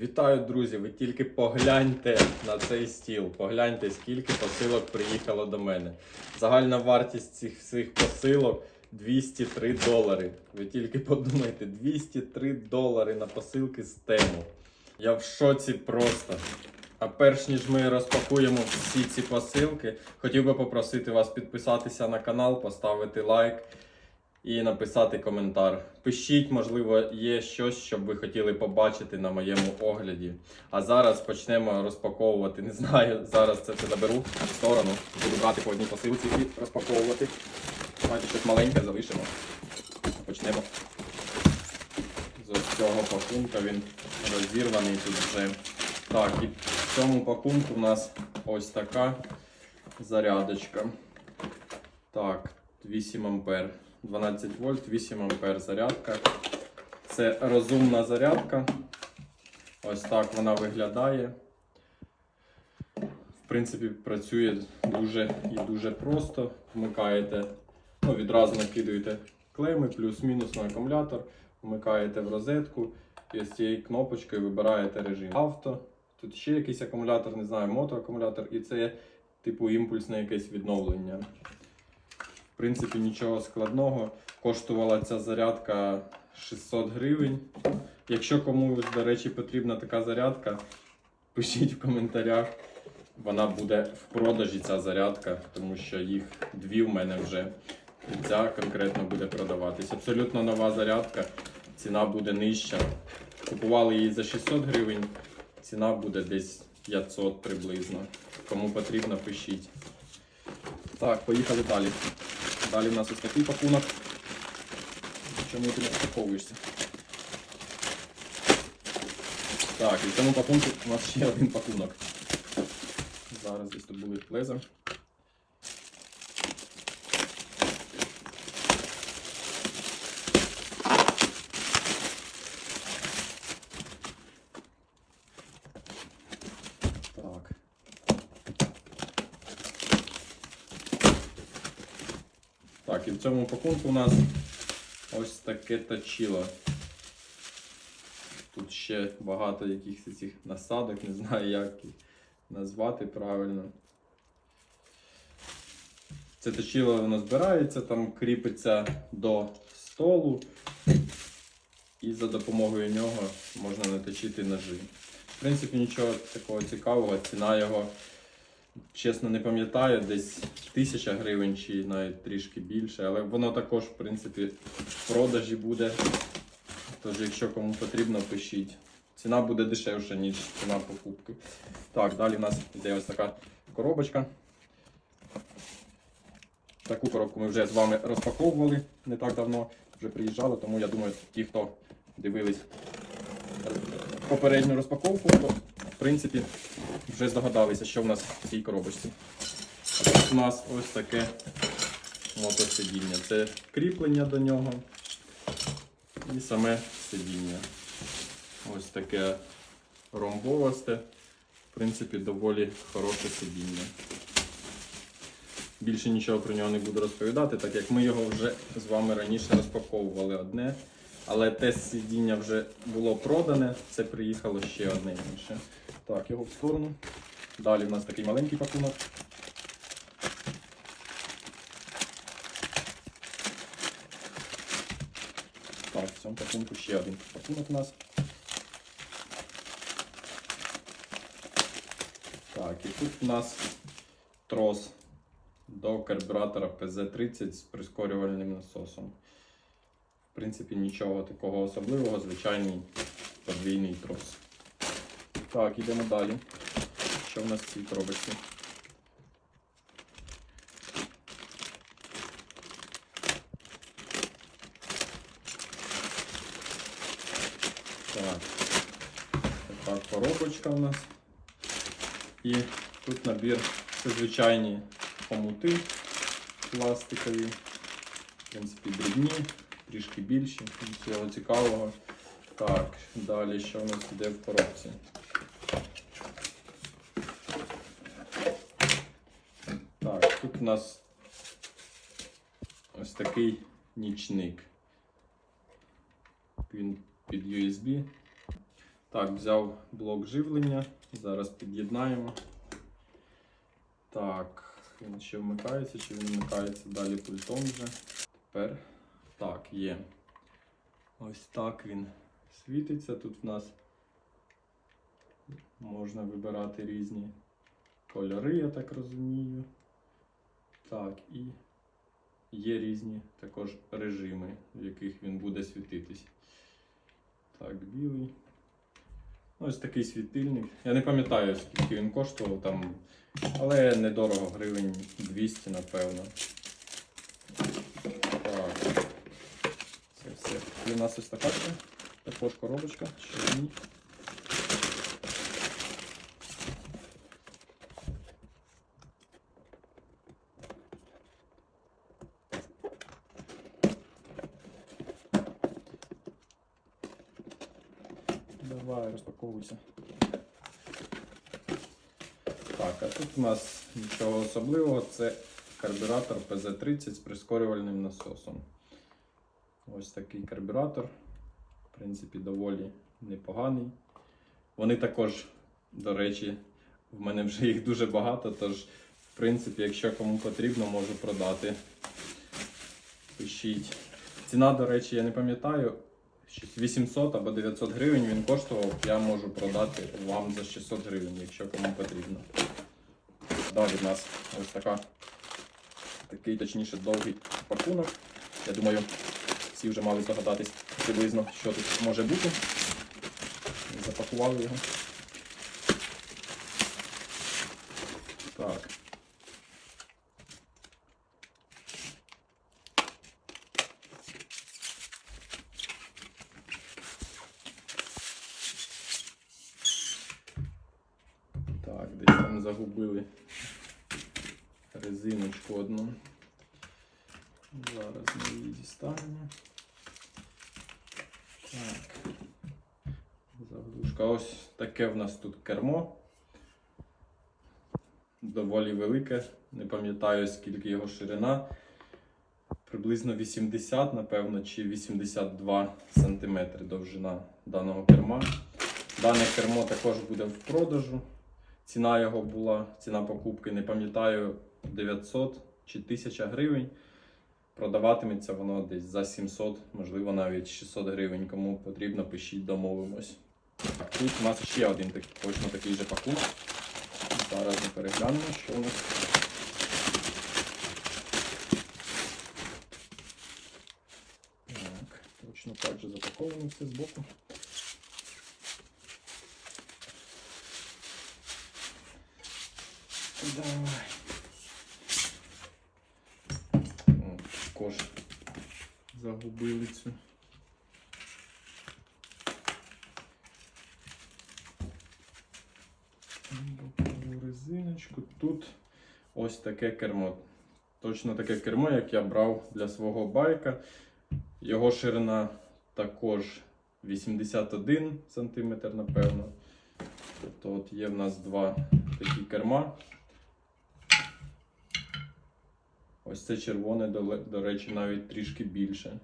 Вітаю, друзі! Ви тільки погляньте на цей стіл. Погляньте, скільки посилок приїхало до мене. Загальна вартість цих всіх посилок 203 долари. Ви тільки подумайте, 203 долари на посилки з тему. Я в шоці просто. А перш ніж ми розпакуємо всі ці посилки, хотів би попросити вас підписатися на канал, поставити лайк і написати коментар. Пишіть, можливо, є щось, що ви хотіли побачити на моєму огляді. А зараз почнемо розпаковувати. Не знаю, зараз це все заберу в сторону. Буду брати по одній посилці і розпаковувати. Давайте щось маленьке залишимо. Почнемо з цього пакунка. Він розірваний тут вже. Так, і в цьому пакунку у нас ось така зарядочка. Так, 8 ампер. 12 вольт, 8 ампер зарядка. Це розумна зарядка. Ось так вона виглядає. В принципі, працює дуже і дуже просто. Вмикаєте, ну, відразу накидуєте клеми, плюс-мінус на акумулятор, вмикаєте в розетку і з цією кнопочкою вибираєте режим авто. Тут ще якийсь акумулятор, не знаю, мотоакумулятор, і це типу імпульсне якесь відновлення. Принципі, нічого складного. Коштувала ця зарядка 600 гривень. Якщо комусь, до речі, потрібна така зарядка, пишіть в коментарях. Вона буде в продажі ця зарядка, тому що їх дві в мене вже. Ця конкретно буде продаватись. Абсолютно нова зарядка, ціна буде нижча. Купували її за 600 гривень, ціна буде десь 500 приблизно. Кому потрібно, пишіть. Так, поїхали далі. Далі в нас ось такий пакунок. Чому ти не розпаковуєшся? Так, і в цьому пакунку у нас ще один пакунок. Зараз десь тут були леза. Так. Так, і в цьому пакунку у нас ось таке точило. Тут ще багато якихось цих насадок, не знаю, як їх назвати правильно. Це точило воно збирається, там кріпиться до столу, і за допомогою нього можна наточити ножи. В принципі, нічого такого цікавого, ціна його, чесно, не пам'ятаю, десь тисяча гривень чи навіть трішки більше, але воно також, в принципі, в продажі буде. Тож, якщо кому потрібно, пишіть. Ціна буде дешевша, ніж ціна покупки. Так, далі в нас йде ось така коробочка. Таку коробку ми вже з вами розпаковували не так давно, вже приїжджали, тому я думаю, ті, хто дивились попередню розпаковку, принципі вже здогадалися, що в нас в цій коробочці. У нас ось таке мотосидіння. Це кріплення до нього і саме сидіння. Ось таке ромбовасте. В принципі, доволі хороше сидіння. Більше нічого про нього не буду розповідати, так як ми його вже з вами раніше розпаковували одне. Але те сидіння вже було продане, це приїхало ще одне інше. Так, його в сторону. Далі в нас такий маленький пакунок. Так, в цьому пакунку ще один пакунок у нас. Так, і тут у нас трос до карбюратора PZ30 з прискорювальним насосом. В принципі, нічого такого особливого, звичайний подвійний трос. Так, йдемо далі. Що в нас в цій коробочці? Так, така коробочка у нас. І тут набір це звичайні хомути пластикові. В принципі, дрібні, трішки більші, нічого цікавого. Так, далі що у нас йде в коробці? Так, тут у нас ось такий нічник. Він під USB. Так, взяв блок живлення. Зараз під'єднаємо. Так, він ще вмикається, чи він вмикається далі пультом вже. Тепер так, є. Ось так він світиться. Тут в нас можна вибирати різні кольори, я так розумію. Так, і є різні також режими, в яких він буде світитись. Так, білий. Ось такий світильник. Я не пам'ятаю, скільки він коштував там, але недорого, гривень 200, напевно. Так. Це все. І у нас ось така також коробочка, ще ні. Давай, розпаковуйся. Так, а тут у нас нічого особливого, це карбюратор PZ30 з прискорювальним насосом. Ось такий карбюратор. В принципі, доволі непоганий. Вони також, до речі, в мене вже їх дуже багато, тож, в принципі, якщо кому потрібно, можу продати. Пишіть. Ціна, до речі, я не пам'ятаю. Щось 800 або 900 гривень він коштував, я можу продати вам за 600 гривень, якщо кому потрібно. Далі в нас ось така, такий, точніше, довгий пакунок. Я думаю, всі вже мали здогадатись приблизно, що тут може бути. Запакували його. Так. Так, десь загубили резиночку одну. Зараз ми її дістанемо. Так. Заглушка. Ось таке в нас тут кермо. Доволі велике. Не пам'ятаю, скільки його ширина. Приблизно 80, напевно, чи 82 см довжина даного керма. Дане кермо також буде в продажу. Ціна його була, ціна покупки, не пам'ятаю, 900 чи 1000 гривень. Продаватиметься воно десь за 700, можливо навіть 600 гривень. Кому потрібно, пишіть, домовимось. Тут у нас ще один так, точно такий же пакунок. Зараз ми переглянемо, що у нас. Так, точно так же запаковано все збоку. Давай. О, також загубили цю. Резиночку. Тут ось таке кермо. Точно таке кермо, як я брав для свого байка. Його ширина також 81 см, напевно. Тобто от є в нас два такі керма. Ось це червоне, до, речі, навіть трішки більше.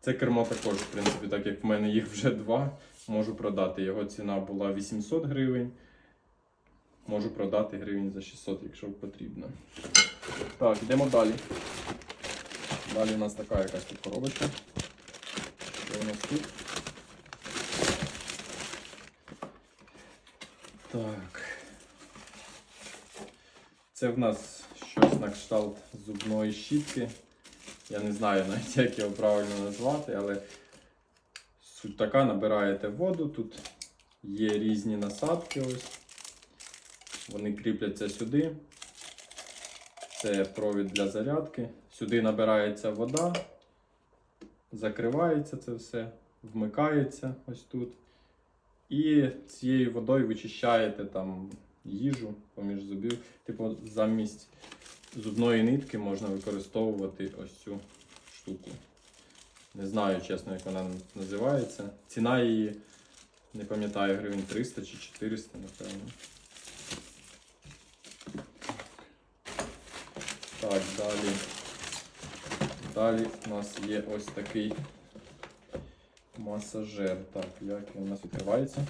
Це кермо також, в принципі, так як в мене їх вже два, можу продати. Його ціна була 800 гривень. Можу продати гривень за 600, якщо потрібно. Так, йдемо далі. Далі у нас така якась тут коробочка. Що у нас тут? Так. Це в нас щось на кшталт зубної щітки. Я не знаю навіть, як його правильно назвати, але суть така, набираєте воду, тут є різні насадки ось. Вони кріпляться сюди. Це провід для зарядки. Сюди набирається вода, закривається це все, вмикається ось тут. І цією водою вичищаєте там їжу поміж зубів. Типу, замість зубної нитки можна використовувати ось цю штуку. Не знаю, чесно, як вона називається. Ціна її, не пам'ятаю, гривень 300 чи 400, напевно. Так, далі. Далі у нас є ось такий Масажер. Так, як він у нас відкривається?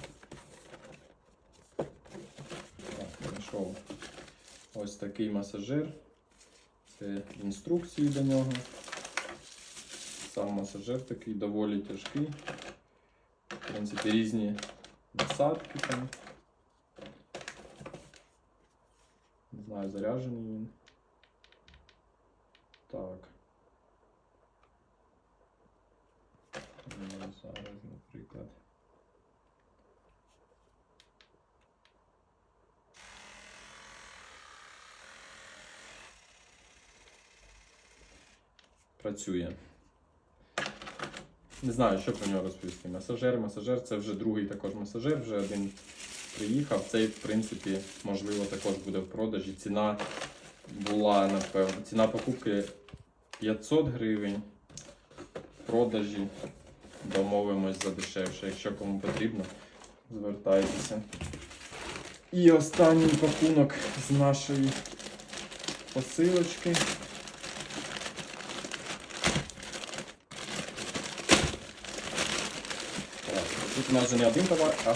Знайшов. Ось такий масажер. Це інструкції до нього. Сам масажер такий доволі тяжкий. В принципі, різні насадки там. Не знаю, заряджений він. Так. Зараз, наприклад. Працює. Не знаю, що про нього розповісти. Масажер, масажер це вже другий також масажер, вже один приїхав. Цей, в принципі, можливо, також буде в продажі. Ціна була, напевно, ціна покупки 500 гривень. В продажі домовимось за дешевше. Якщо кому потрібно, звертайтеся. І останній пакунок з нашої посилочки. Так, Тут у нас вже не один товар, а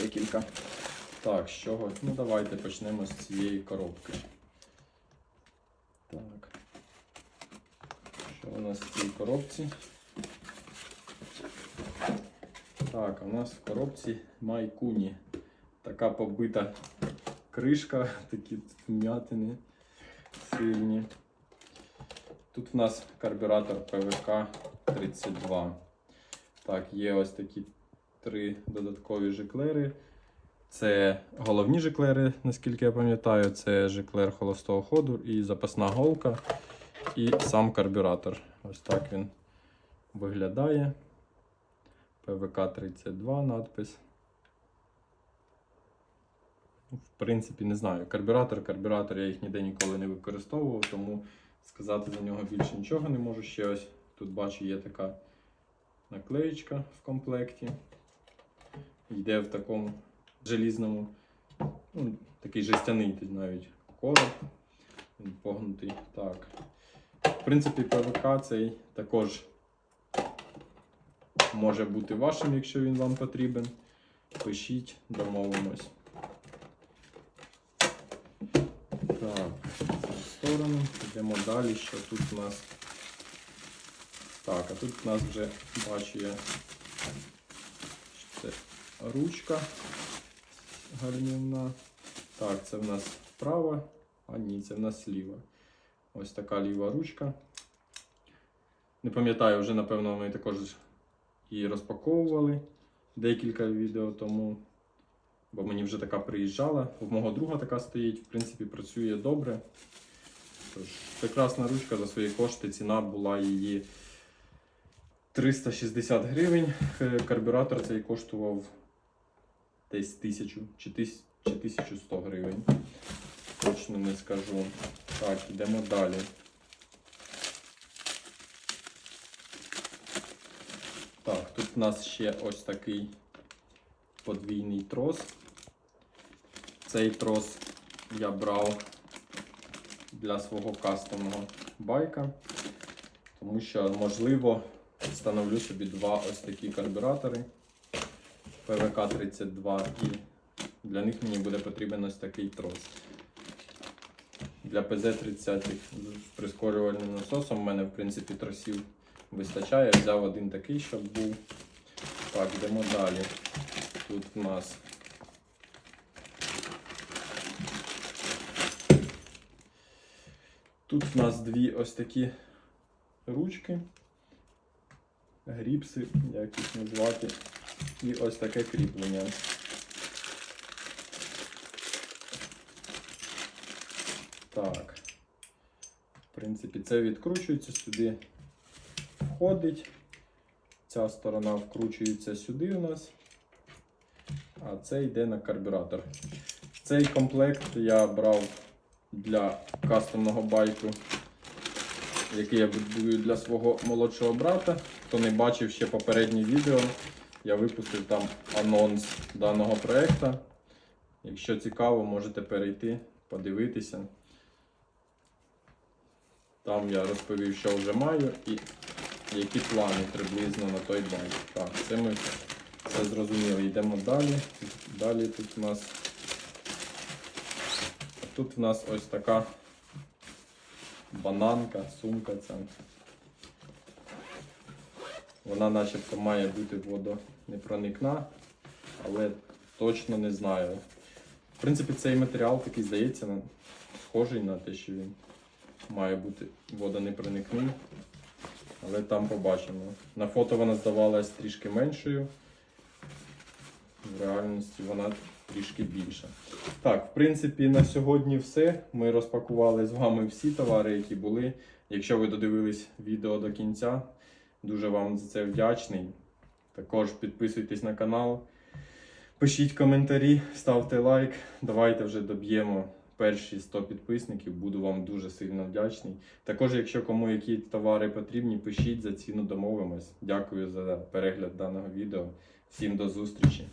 декілька. Так, з чого? Ну давайте почнемо з цієї коробки. Так. Що у нас в цій коробці? Так, у нас в коробці майкуні. Така побита кришка, такі вмятини сильні. Тут в нас карбюратор ПВК 32. Так, є ось такі три додаткові жиклери. Це головні жиклери, наскільки я пам'ятаю, це жиклер холостого ходу і запасна голка, і сам карбюратор. Ось так він виглядає. ПВК 32 надпис. В принципі, не знаю. Карбюратор, карбюратор я їх ніде ніколи не використовував, тому сказати за нього більше нічого не можу. Ще ось тут бачу, є така наклеєчка в комплекті. Йде в такому желізному, ну, такий жестяний навіть короб. Він погнутий. Так. В принципі, ПВК цей також може бути вашим, якщо він вам потрібен. Пишіть, домовимось. Так, в сторону. Йдемо далі, що тут у нас. Так, а тут у нас вже бачу я. Це ручка гальмівна. Так, це в нас права, а ні, це в нас ліва. Ось така ліва ручка. Не пам'ятаю, вже, напевно, ми також її розпаковували декілька відео тому. Бо мені вже така приїжджала. У мого друга така стоїть, в принципі, працює добре. Тож, прекрасна ручка за свої кошти. Ціна була її 360 гривень. Е, Карбюратор цей коштував десь 1000 чи 1000 чи 1100 гривень. Точно не скажу. Так, йдемо далі. Так, тут у нас ще ось такий подвійний трос. Цей трос я брав для свого кастомного байка, тому що, можливо, встановлю собі два ось такі карбюратори ПВК-32 і для них мені буде потрібен ось такий трос. Для ПЗ-30 з прискорювальним насосом в мене, в принципі, тросів вистачає. Я взяв один такий, щоб був. Так, йдемо далі. Тут у нас Тут в нас дві ось такі ручки, гріпси, як їх назвати, і ось таке кріплення. Так. В принципі, це відкручується сюди, входить. Ця сторона вкручується сюди у нас, а це йде на карбюратор. Цей комплект я брав для кастомного байку, який я будую для свого молодшого брата. Хто не бачив ще попереднє відео, я випустив там анонс даного проекту. Якщо цікаво, можете перейти, подивитися. Там я розповів, що вже маю, і які плани приблизно на той байк. Так, це ми все зрозуміли. Йдемо далі. Далі тут у нас. Тут у нас ось така бананка, сумка ця. Вона начебто має бути водонепроникна, але точно не знаю. В принципі, цей матеріал такий здається схожий на те, що він має бути водонепроникний. Але там побачимо. На фото вона здавалась трішки меншою. В реальності вона трішки більша. Так, в принципі, на сьогодні все. Ми розпакували з вами всі товари, які були. Якщо ви додивились відео до кінця, дуже вам за це вдячний. Також підписуйтесь на канал, пишіть коментарі, ставте лайк. Давайте вже доб'ємо перші 100 підписників. Буду вам дуже сильно вдячний. Також, якщо кому які товари потрібні, пишіть за ціну домовимось. Дякую за перегляд даного відео. Всім до зустрічі!